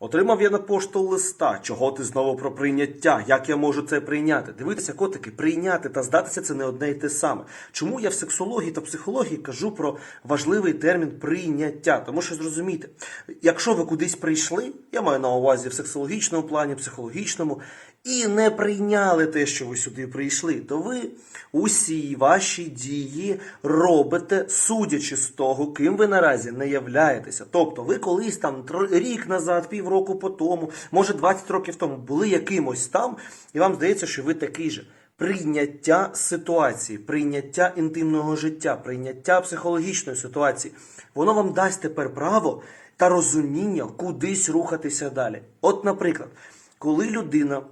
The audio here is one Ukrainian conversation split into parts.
Отримав я на пошту листа. Чого ти знову про прийняття? Як я можу це прийняти? Дивитися, котики, прийняти та здатися це не одне й те саме. Чому я в сексології та психології кажу про важливий термін прийняття? Тому що зрозумійте, якщо ви кудись прийшли, я маю на увазі в сексологічному плані, психологічному, і не прийняли те, що ви сюди прийшли, то ви усі ваші дії робите, судячи з того, ким ви наразі не являєтеся. Тобто, ви колись там рік назад, півроку по тому, може 20 років тому були якимось там, і вам здається, що ви такий же. Прийняття ситуації, прийняття інтимного життя, прийняття психологічної ситуації, воно вам дасть тепер право та розуміння кудись рухатися далі. От, наприклад, коли людина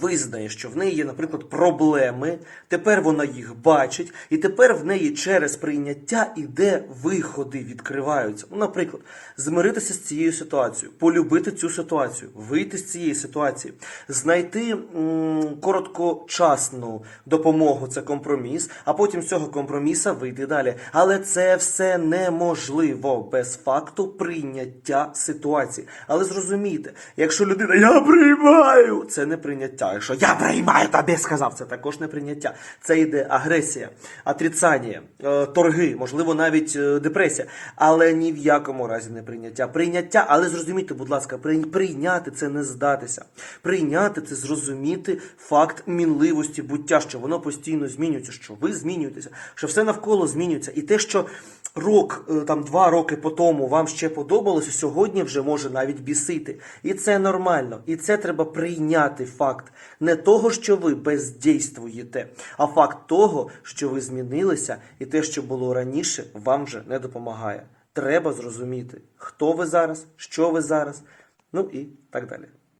визнає, що в неї є, наприклад, проблеми, тепер вона їх бачить, і тепер в неї через прийняття іде виходи, відкриваються. Ну, наприклад, змиритися з цією ситуацією, полюбити цю ситуацію, вийти з цієї ситуації, знайти м, короткочасну допомогу, це компроміс, а потім з цього компроміса вийти далі. Але це все неможливо без факту прийняття ситуації. Але зрозумійте, якщо людина я приймаю, це не прийняття. Якщо я приймаю, тобі сказав, це також не прийняття. Це йде агресія, отрицання, е, торги, можливо, навіть е, депресія, але ні в якому разі не прийняття. Прийняття, але зрозумійте, будь ласка, прий- прийняти це не здатися. Прийняти це зрозуміти факт мінливості буття, що воно постійно змінюється, що ви змінюєтеся, що все навколо змінюється. І те, що рок, е, там два роки по тому вам ще подобалося, сьогодні вже може навіть бісити. І це нормально. І це треба прийняти факт не того, що ви бездействуєте, а факт того, що ви змінилися, і те, що було раніше, вам вже не допомагає. Треба зрозуміти, хто ви зараз, що ви зараз, ну і так далі.